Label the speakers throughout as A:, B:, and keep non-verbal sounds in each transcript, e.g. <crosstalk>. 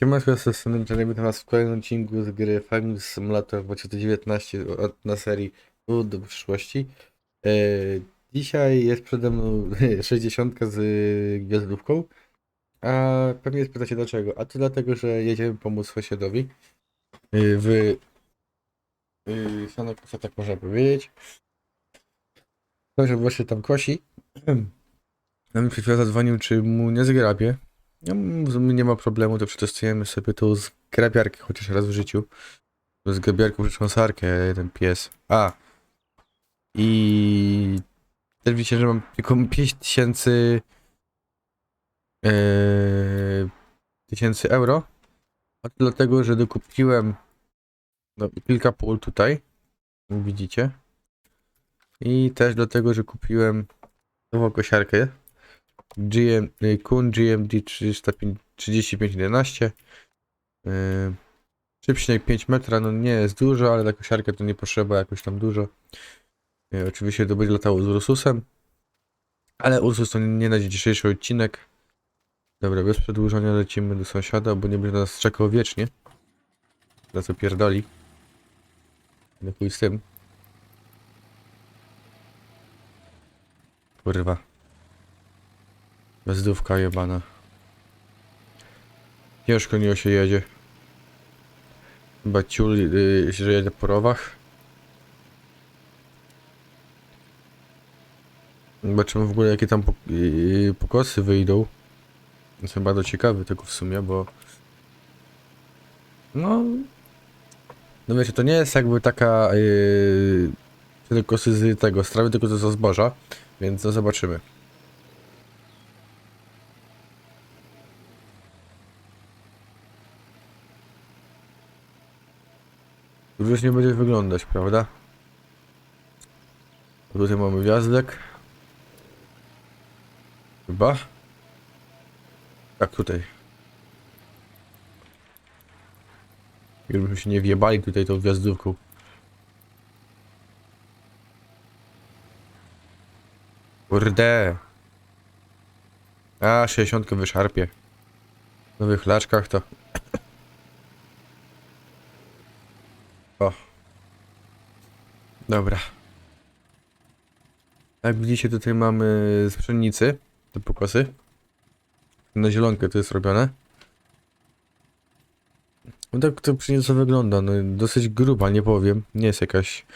A: Siemanko, jestem Jeremy, witam was w kolejnym odcinku z gry Farming Simulator 2019 od- na serii Powrót do przyszłości. E, dzisiaj jest przede mną <laughs> 60 z gwiazdówką, a pewnie spytacie dlaczego. A to dlatego, że jedziemy pomóc sąsiadowi e, w e, Sanokosa, tak można powiedzieć. Sąsiad właśnie tam kosi. Mi przed chwilą zadzwonił, czy mu nie zgrabie. No, nie ma problemu, to przetestujemy sobie tą zgrabiarkę chociaż raz w życiu. To Zgrabiarką przetrząsarkę, jeden pies. A! I też widzicie, że mam tylko 5000 e, tysięcy euro. A to dlatego, że dokupiłem no, kilka pól tutaj. Widzicie. I też dlatego, że kupiłem nową kosiarkę. GM, y, Kun GMD 3511 yy, 3,5 metra, no nie jest dużo, ale na kosiarkę to nie potrzeba jakoś tam dużo. Yy, oczywiście to będzie latało z Ursusem, ale Ursus to nie na dzisiejszy odcinek. Dobra, bez przedłużania lecimy do sąsiada, bo nie będzie nas czekał wiecznie. Za co pierdoli. No chuj z tym. Kurwa. Bezdówka jebana. Ciężko nie się jedzie. Chyba ciul, yy, że jedzie po rowach. Zobaczymy w ogóle jakie tam yy, pokosy wyjdą. Jestem bardzo ciekawy tego w sumie, bo... No... No wiecie, to nie jest jakby taka... Yy, kosy z tego, z trawy, tylko ze zboża. Więc no zobaczymy. Różnie będzie wyglądać, prawda? Tutaj mamy gwiazdek. Chyba. Tak, tutaj. Żebyśmy się nie wjebali tutaj tą gwiazdówką. Kurde. A, 60 wyszarpie. W nowych laczkach to... O. Dobra. Jak widzicie, tutaj mamy z pszenicy te pokosy. Na zielonkę to jest robione. No tak to pszenica wygląda, no dosyć gruba, nie powiem. Nie jest jakaś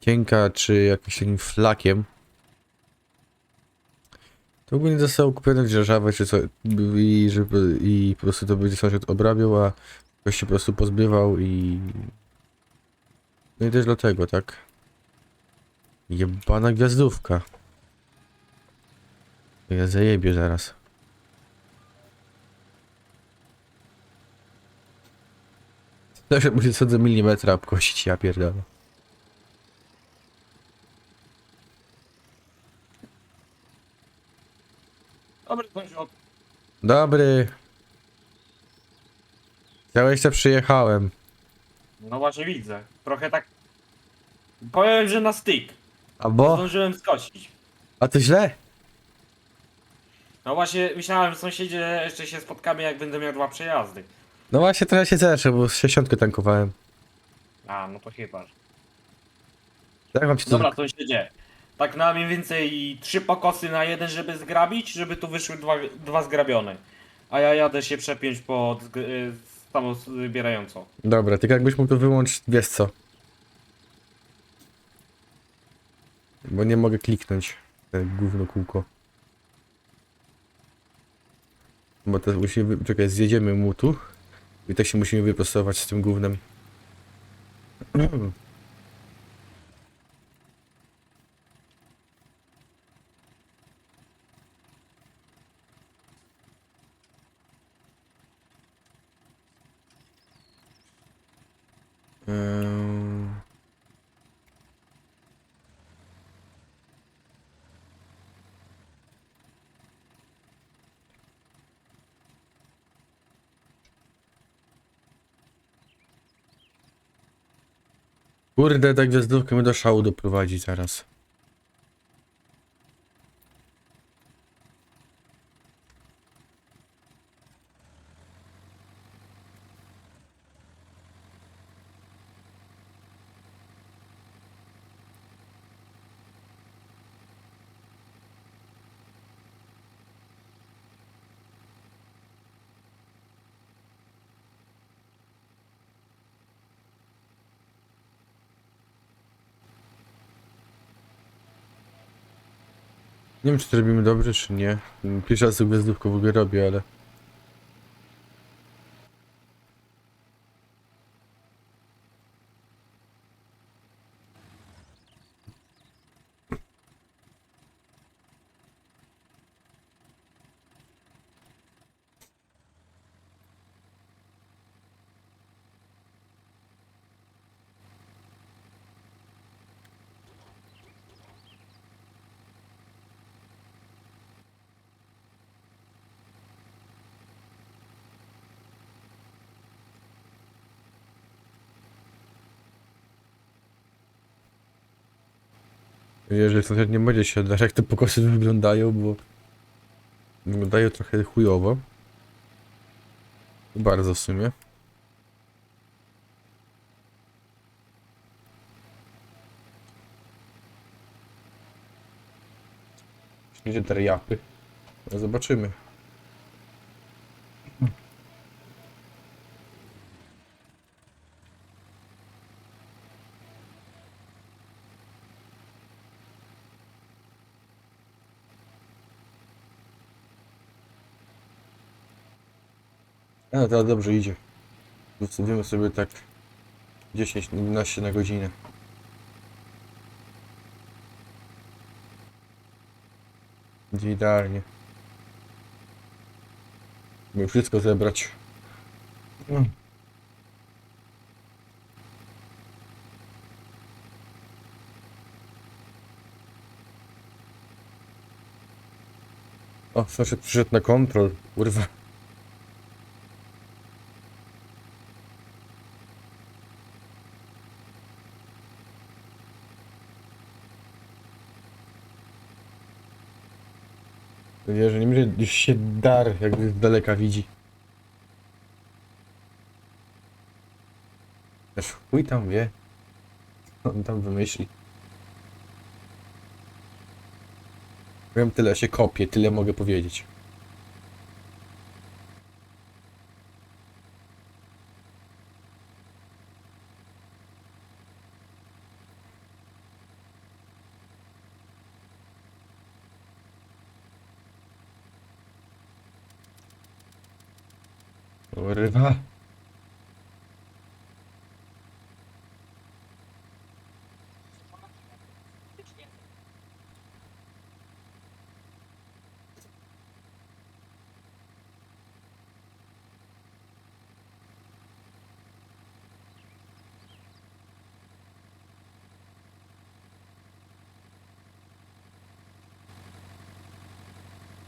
A: cienka, czy jakimś takim flakiem. To ogólnie zostało kupione w dzierżawę, czy co, i żeby, i po prostu to będzie sąsiad obrabiał, a ktoś się po prostu pozbywał i no i też dlatego, tak? Jebana gwiazdówka. Ja zajebię zaraz. Zawsze muszę co do milimetra obkosić, ja pierdolę.
B: Dobry sąsiad.
A: Dobry. Chciałeś, to przyjechałem.
B: No właśnie widzę. Trochę tak... Powiem, że na styk.
A: A bo?
B: Zdążyłem skosić.
A: A to źle?
B: No właśnie myślałem, że sąsiedzie że jeszcze się spotkamy jak będę miał dwa przejazdy.
A: No właśnie trochę się cieszę, bo 60 tankowałem.
B: A, no to chyba.
A: Jak wam się to...
B: Dobra, sąsiedzie. Tak na mniej więcej trzy pokosy na jeden, żeby zgrabić, żeby tu wyszły dwa, dwa zgrabione. A ja jadę się przepiąć pod zg- y,
A: Dobra, tylko jakbyś mógł to wyłączyć, wiesz co? Bo nie mogę kliknąć. Te gówno kółko. Bo to musimy... Czekaj, zjedziemy mu tu. I tak się musimy wyprostować z tym gównem. <clears throat> Kurde, tak gwiazdówkę mnie do szału doprowadzi zaraz. Nie wiem, czy to robimy dobrze, czy nie. Pierwszy raz sobie zdówkę w ogóle robię, ale... Jeżeli sąsiad nie będzie się oddać, jak te pokosy wyglądają, bo... Wyglądają trochę chujowo. Bardzo w sumie. Śniedzie teriapy. No zobaczymy. A, no, teraz dobrze idzie. Zostawimy sobie tak 10-11 na godzinę. Będzie idealnie. Musimy wszystko zebrać. No. O, sąsiad przyszedł na kontrol. Urwa. Gdzieś się dar, jakby z daleka widzi. Też chuj tam wie. On tam wymyśli. Wiem tyle, się kopię, tyle mogę powiedzieć. Kurwa.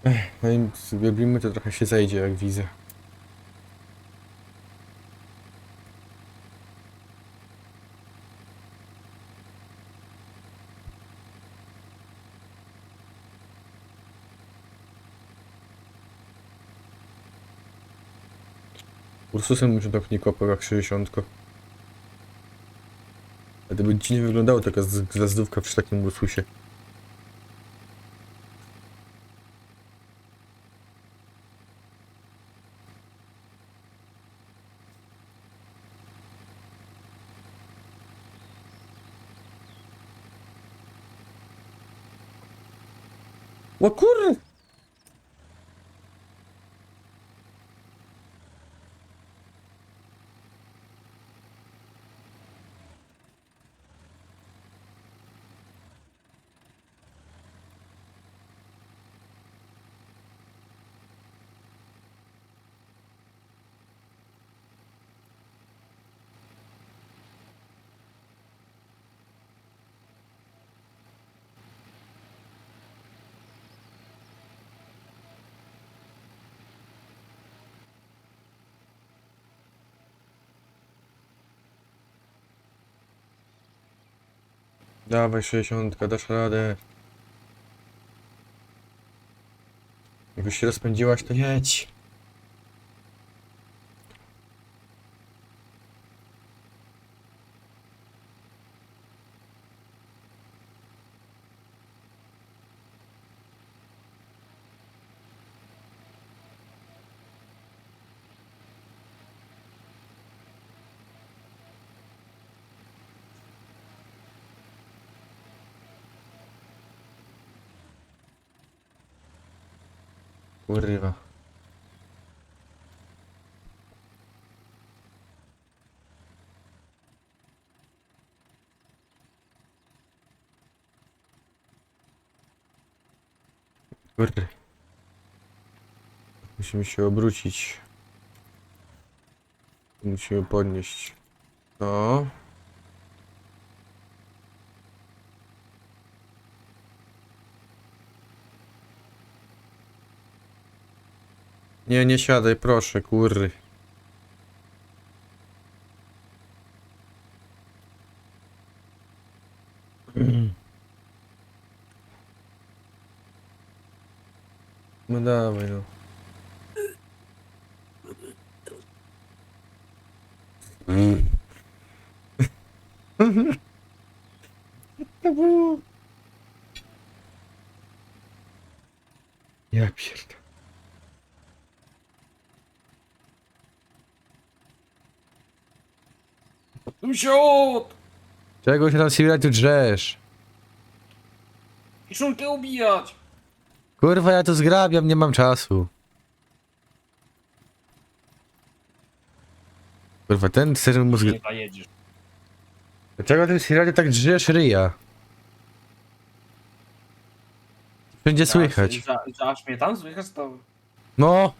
A: Ech, no i robimy to trochę się zejdzie, jak widzę. Ursusem już tak nie kopał jak 60. A to by dziwnie wyglądało taka z- gwiazdówka przy takim Ursusie. O Dawaj 60, dasz radę. Jak już się rozpędziłaś, to jedź. Kurwa. Kurde. Musimy się obrócić. Musimy podnieść. No. Nie, nie siadaj, proszę, kurry. No dawaj, no. To było... Ja pierdolę.
B: Sąsiad!
A: Czego się tam Sibira tu drzesz?
B: Kiszonkę ubijać!
A: Kurwa, ja to zgrabiam, nie mam czasu. Kurwa, ten serio mózg...
B: Nie zajedziesz.
A: Dlaczego ten Sibira tak drzesz ryja? Wszędzie słychać.
B: Za, za aż mnie tam słychać to...
A: No.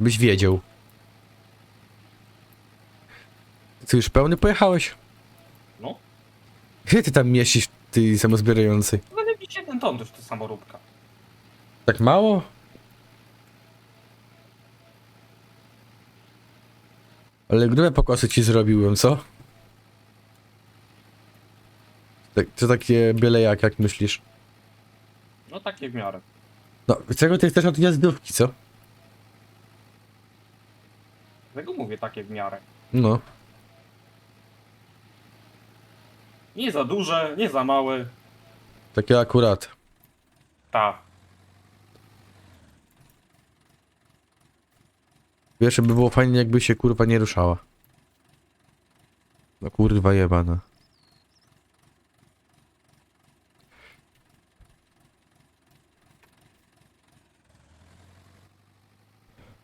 A: Byś wiedział. Co, już pełny pojechałeś?
B: No.
A: Gdzie ty tam mieścisz, ty samozbierający?
B: Będę mieć jeden ton, to już to samoróbka.
A: Tak mało? Ale grube pokosy ci zrobiłem, co? Tak, to takie byle jak, jak myślisz?
B: No takie w miarę.
A: No, czego ty chcesz od jazdówki, co?
B: Tego mówię takie w miarę.
A: No.
B: Nie za duże, nie za małe.
A: Takie akurat.
B: Ta.
A: Wiesz, by było fajnie, jakby się kurwa nie ruszała. No kurwa jebana.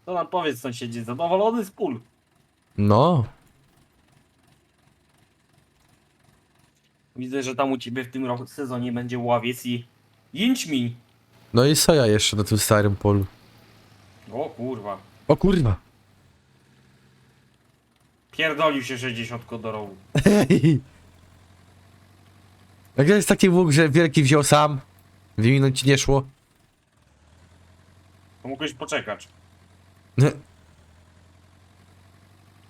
B: To nam powiedz sąsiedzie, zadowolony z pól.
A: No.
B: Widzę, że tam u ciebie w tym roku sezonie będzie ławiec i jęczmień.
A: No i soja jeszcze na tym starym polu.
B: O kurwa.
A: O kurwa.
B: Pierdolił się 60 do rowu. <laughs>
A: Jak jest taki łuk, że wielki wziął sam? Minut ci nie szło?
B: To mogłeś poczekać.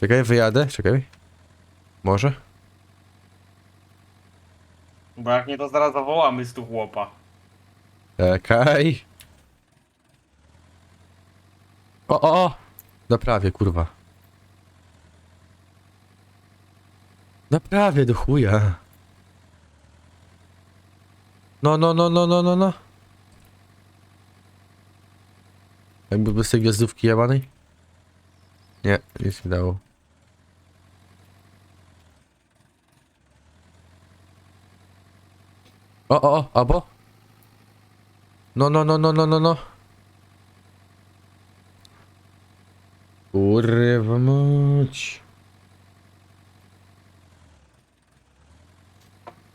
A: Czekaj, wyjadę, czekaj. Może?
B: Bo jak nie to zaraz zawołamy z tu chłopa.
A: Czekaj. O, o, o! Naprawię, kurwa. Naprawię do chuja. No, no, no, no, no, no, no. Jakby bez tej gwiazdówki jabanej? Nie, nic nie dało. O, o, o, albo? No, no, no, no, no, no, no. Kurwa mać.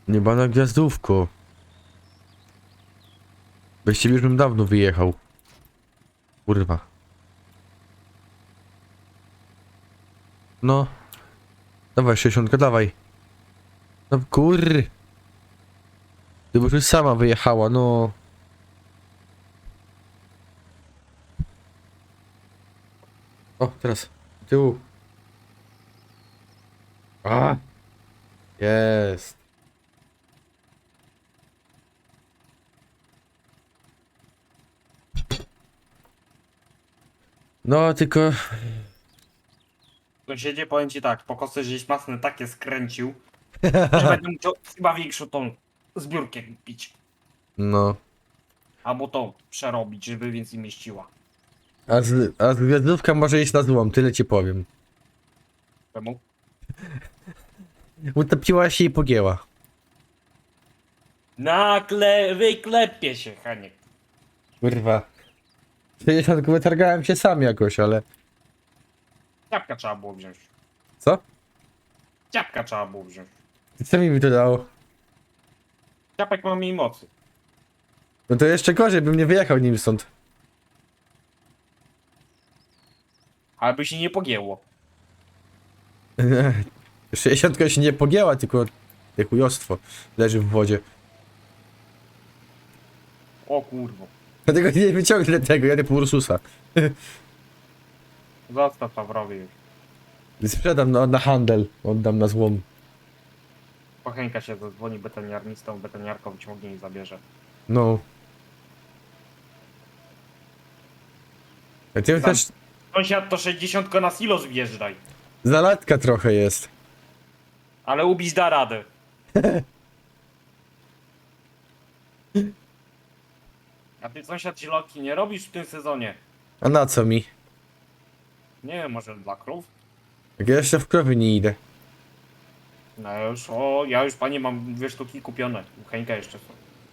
A: Niebana gwiazdówko. Bez ciebie już bym dawno wyjechał. Kurwa. No. Dawaj, 60, dawaj. No. Byś już sama wyjechała, no. O, teraz. Tyłu. A! Jest. No, tylko...
B: Sąsiedzie, powiem ci tak, pokosy żeś masne takie skręcił, <laughs> że będę musiał chyba większą tą zbiórkę kupić.
A: No.
B: Albo to przerobić, żeby więcej mieściła.
A: A, z, a z gwiazdówka może iść na złom, tyle ci powiem.
B: Czemu? <laughs>
A: Utopiła się i pogięła.
B: Nakle, wyklepie się, Haniek.
A: Kurwa. 60 wytargałem się sam jakoś, ale...
B: Ciapka trzeba było wziąć.
A: Co?
B: Ciapka trzeba było wziąć.
A: Co mi to dało?
B: Ciapek ma mniej mocy.
A: No to jeszcze gorzej, bym nie wyjechał nim stąd.
B: Ale by się nie pogięło. <laughs>
A: 60 się nie pogięła, tylko jak chujostwo leży w wodzie.
B: O kurwo.
A: Dlatego nie wyciągnę tego, jadę po Ursusa.
B: Zostaw Pawrowie już.
A: Sprzedam na, na handel, oddam na złom.
B: Pochenka się zadzwoni betoniarnistą, betoniarką wyciągnie i zabierze.
A: No. A ty
B: Tam.
A: też
B: Sąsiad to 60 na silos wjeżdżaj.
A: zalatka trochę jest.
B: Ale ubić da radę. <laughs> A ty sąsiad zielonki nie robisz w tym sezonie?
A: A na co mi?
B: Nie wiem, może dla krów?
A: Jak ja jeszcze w krowy nie idę.
B: No ja już, o, ja już panie mam dwie sztuki kupione. Henka jeszcze są.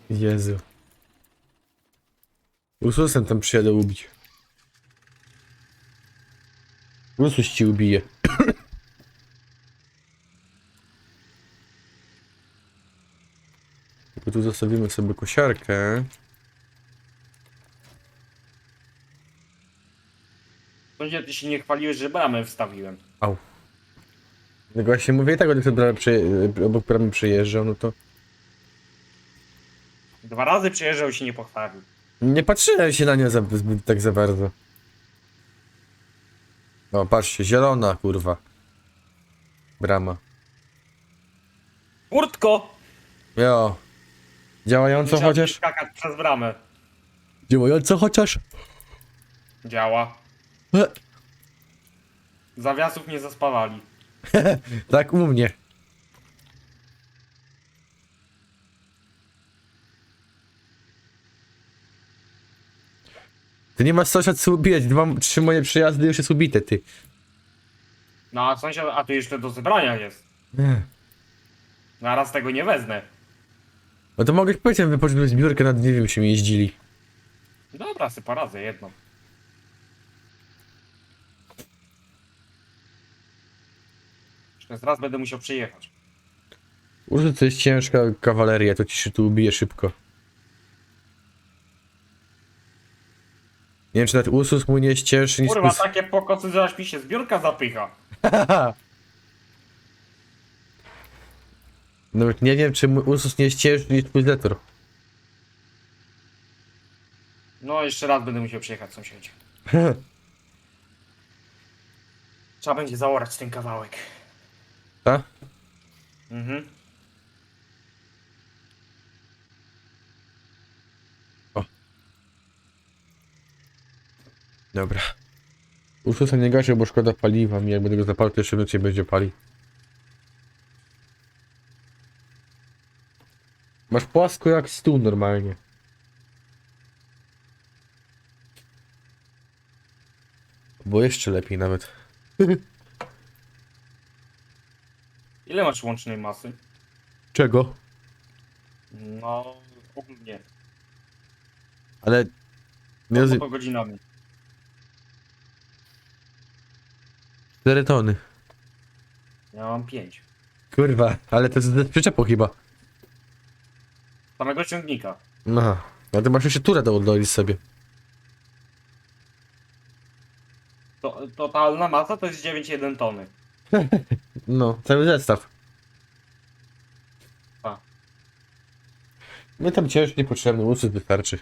A: Jezu. Ursusem tam przyjadę ubić. Ursus ci ubije. <coughs> Tylko tu zostawimy sobie kosiarkę.
B: Sąsiad, ty się nie chwaliłeś, że bramę wstawiłem.
A: Au. Jak właśnie mówię i tak, jak ten bram przy, obok bramy przejeżdżał, no to
B: Dwa razy przyjeżdżał i się nie pochwalił.
A: nie patrzyłem się na nią za, zbyt tak za bardzo. O, patrzcie, zielona, kurwa. Brama.
B: Kurtko!
A: Jo. Działająco
B: Musiał
A: chociaż?
B: skakać przez bramę.
A: Działająco chociaż?
B: Działa.
A: E,
B: Zawiasów nie zaspawali. <laughs>
A: Tak u mnie. Ty nie masz sąsiad co ubijać, dwa, trzy moje przejazdy już jest ubite, ty.
B: No a sąsiad, a tu jeszcze do zebrania jest. <laughs>
A: Ech.
B: Zaraz tego nie wezmę.
A: No to mogę powiedzieć, wypocząć zbiórkę nad nie wiem, czym jeździli.
B: Dobra, sy poradzę jedną. Jeszcze raz będę musiał przyjechać.
A: Ursus to jest ciężka kawaleria, to ci się tu ubije szybko. Nie wiem, czy nawet Ursus mój nie jest cięższy niż
B: Kurwa,
A: Us...
B: takie pokosy, że aż mi się zbiórka zapycha. <laughs>
A: Nawet nie wiem, czy mój Ursus nie jest cięższy niż Zetor.
B: No, jeszcze raz będę musiał przyjechać, sąsiedzie. <laughs> Trzeba będzie zaorać ten kawałek.
A: Tak?
B: Mhm.
A: Dobra. Ursusa nie gaszę, bo szkoda paliwa mi. Jak będę go zapalił, to jeszcze więcej będzie pali. Masz płasko jak stół normalnie. Bo jeszcze lepiej nawet. <laughs>
B: Ile masz łącznej masy?
A: Czego?
B: No, ogólnie.
A: Ale... Nie
B: No, to godzinami.
A: 4 tony.
B: Ja mam 5.
A: Kurwa, ale to jest z przyczepą chyba.
B: Samego ciągnika.
A: Aha. Ale ty masz jeszcze turę do oddolić sobie.
B: To, totalna masa to jest 9,1 tony.
A: No, cały zestaw.
B: A.
A: My tam ciężko niepotrzebny, Ursus wystarczy.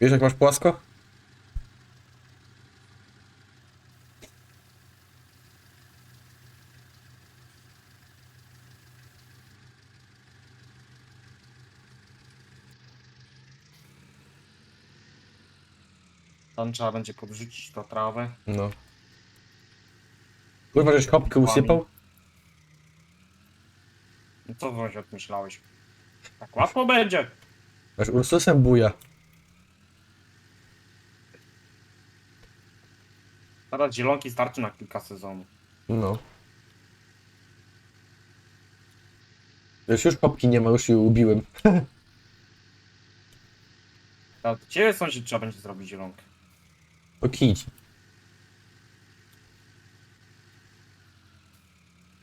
A: Wiesz jak masz płasko?
B: Tam trzeba będzie podrzucić to trawę.
A: No. Kurwa, żeś chopkę usypał?
B: No co wy odmyślałeś? Tak łatwo będzie.
A: Masz Ursusem buja.
B: Teraz zielonki starczy na kilka sezonów.
A: No. Już już popki nie ma, już ją ubiłem. <laughs>
B: A ciebie sąsiad trzeba będzie zrobić zielonkę.
A: Pokić.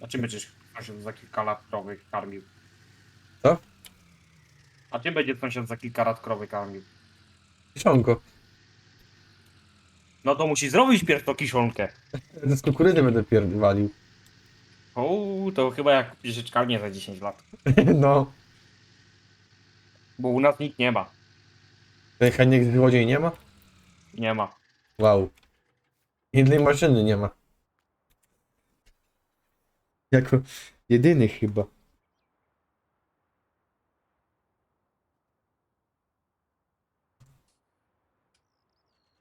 B: A czym będziesz sąsiad za kilka lat krowy karmił?
A: Co?
B: A czym będzie sąsiad za kilka lat krowy karmił?
A: Kiszonko.
B: No to musi zrobić pierw to kiszonkę. <laughs>
A: Z kukurydzy będę pierdwalił.
B: O, to chyba jak pieszeczkarnię za 10 lat. <laughs>
A: No.
B: Bo u nas nikt nie ma.
A: Z złodziej nie ma?
B: Nie ma.
A: Wow. Jednej maszyny nie ma. Jako jedyny chyba.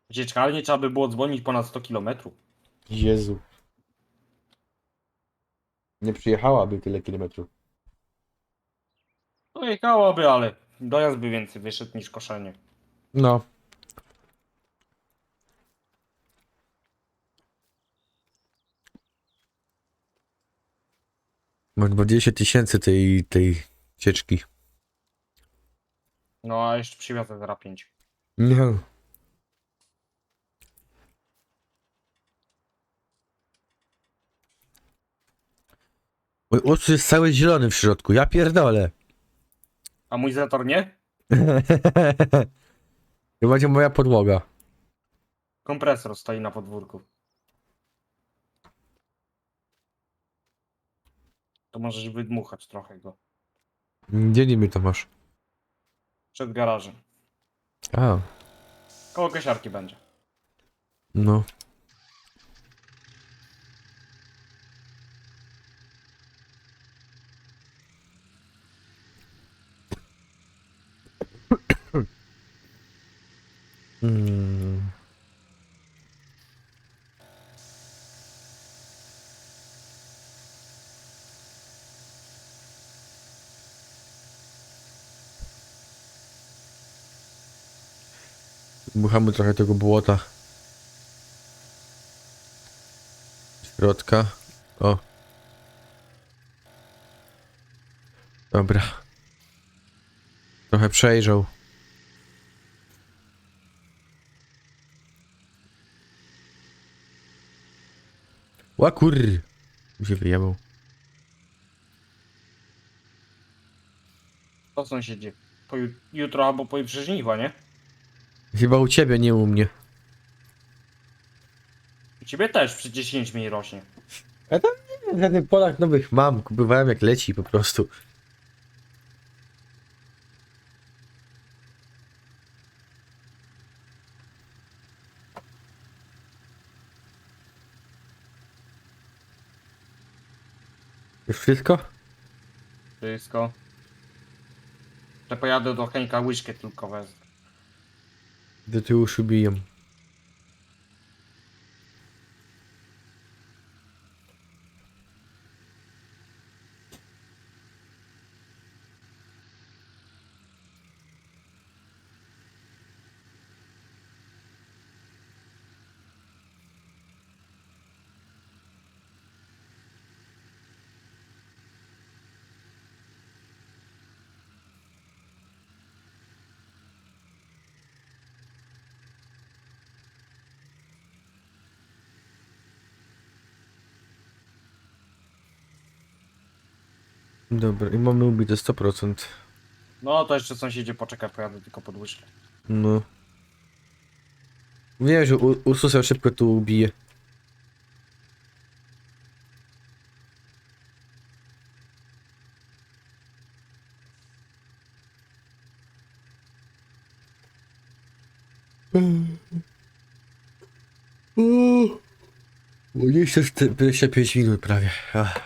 B: Pieszeczkarnię trzeba by było dzwonić ponad 100 km.
A: Jezu. Nie przyjechałaby tyle kilometrów.
B: No jechałaby, ale dojazd by więcej wyszedł niż koszenie.
A: No. Masz 20 tysięcy tej, tej cieczki.
B: No a jeszcze przywiozę za 5.
A: Nie. Mój ust jest cały zielony w środku, ja pierdolę.
B: A mój zator nie? <laughs>
A: To będzie moja podłoga.
B: Kompresor stoi na podwórku. To możesz wydmuchać trochę go.
A: Gdzie niby to masz?
B: Przed garażem.
A: A,
B: Koło kosiarki będzie.
A: no. Hmm. Buchamy trochę tego błota. Środka. O. Dobra. Trochę przejrzał. Ła kur... Mi się wyjebał.
B: To sąsiedzie. Poju- jutro albo pojutrze żniwa, nie?
A: Chyba u ciebie, nie u mnie.
B: U ciebie też przecież jęczmień rośnie.
A: Ja tam nie wiem, żadnych polach nowych mam. Kupowałem jak leci po prostu. Już wszystko?
B: Wszystko. To pojadę do Henka łyżkę tylko wezmę.
A: Do tyłu Dobra, i mamy ubite 100%.
B: No to jeszcze sąsiedzie poczekaj, pojadę tylko pod łyżkę.
A: No. Wiem, że U- Ursusa szybko tu ubije. Bo jeszcze 25 minut prawie. Ach,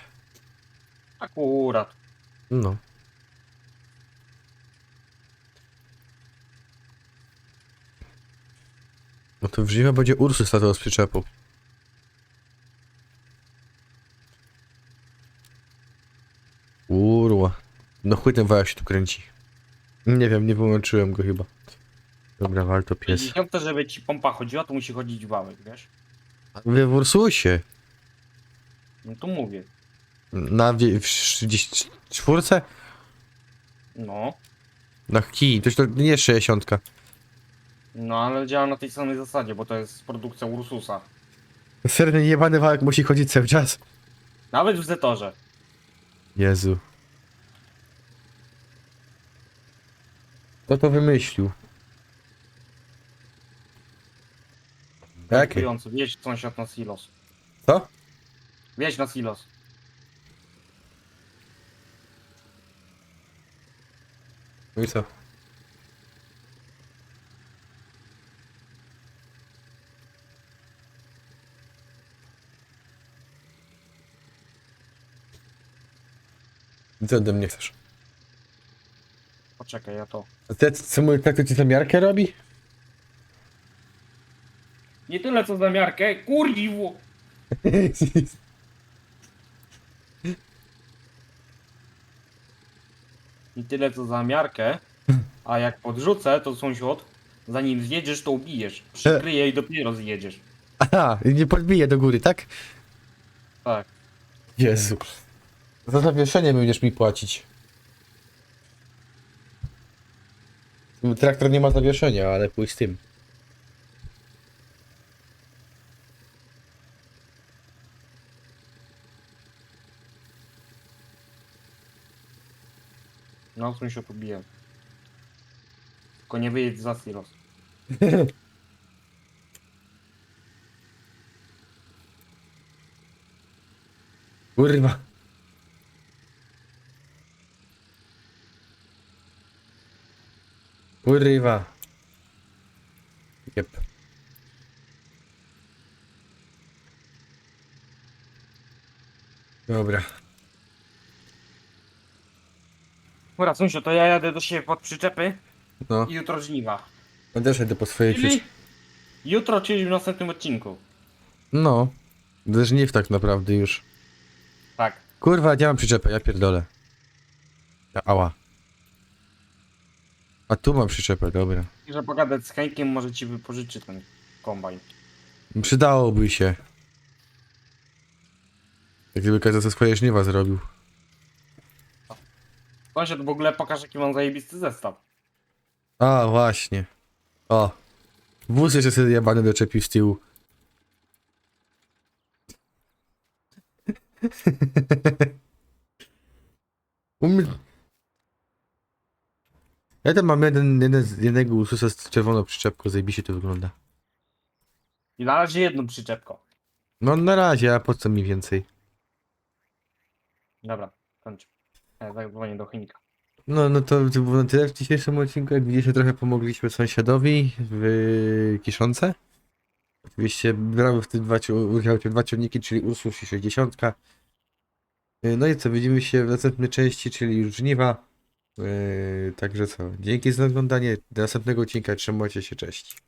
B: Akurat.
A: no. No to w Rzymie będzie Ursus latał z przyczepą. Urła. No chuj ten wajak się tu kręci. Nie wiem, nie wyłączyłem go chyba. Dobra, wal to pies.
B: Jeśli chcesz, żeby ci pompa chodziła, to musi chodzić wałek, wiesz?
A: A w Ursusie.
B: No to mówię.
A: Na wie, w 34?
B: No.
A: Na kij, to, to nie jest 60.
B: No ale działa na tej samej zasadzie, bo to jest produkcja Ursusa.
A: Serny jebany wałek musi chodzić cały czas.
B: Nawet w Zetorze.
A: Jezu. Kto to wymyślił? Jakie?
B: Dziękujący. Wieź sąsiad na silos.
A: Co?
B: Wieź na silos.
A: No i co? Co ode mnie chcesz?
B: Poczekaj, ja to.
A: A ty, co mój tak to ci zamiarkę robi?
B: Nie tyle co za miarkę. <laughs> Nie tyle co za miarkę. A jak podrzucę, to sąsiad, zanim zjedziesz, to ubijesz. Przykryję i dopiero zjedziesz.
A: Aha, nie podbije do góry, tak?
B: Tak.
A: Jezu. Za zawieszenie będziesz mi płacić. Traktor nie ma zawieszenia, ale pójdź z tym.
B: No, sąsiad ubiję. Tylko nie wyjedź za silos. <laughs>
A: Kurwa. Kurwa. Jep. Dobra.
B: Dobra, sąsiad, to ja jadę do siebie pod przyczepy
A: No,
B: i jutro żniwa.
A: ja też idę po swoje
B: Czyli jutro, czyli w następnym odcinku.
A: No. Do żniw tak naprawdę już.
B: Tak.
A: Kurwa, nie mam przyczepę, ja pierdolę. Ja- Ała. A tu mam przyczepę, dobra.
B: I że pogadać z Henkiem, może ci wypożyczy ten kombajn.
A: Przydałoby się. Jak gdyby każdy ze swoje żniwa zrobił.
B: Sąsiad w ogóle pokaże, jaki mam zajebisty zestaw.
A: A, właśnie. O. Wóz jeszcze sobie jebany doczepił z tyłu. U mnie... Ja tam mam jeden, jeden, z- jednego Ursusa z czerwoną przyczepką, zajebiście to wygląda.
B: I na razie jedną przyczepką.
A: No na razie, a po co mi więcej?
B: Dobra, zadzwonię do Henka.
A: No, no to, to było na tyle w dzisiejszym odcinku. Jak widzicie, trochę pomogliśmy sąsiadowi w Kiszonce. Oczywiście brały w tym dwa, dwa ciągniki, czyli Ursus i 60. Yy, No i co, widzimy się w następnej części, czyli już żniwa. Yy, Także co, dzięki za oglądanie. Do następnego odcinka, trzymajcie się, cześć.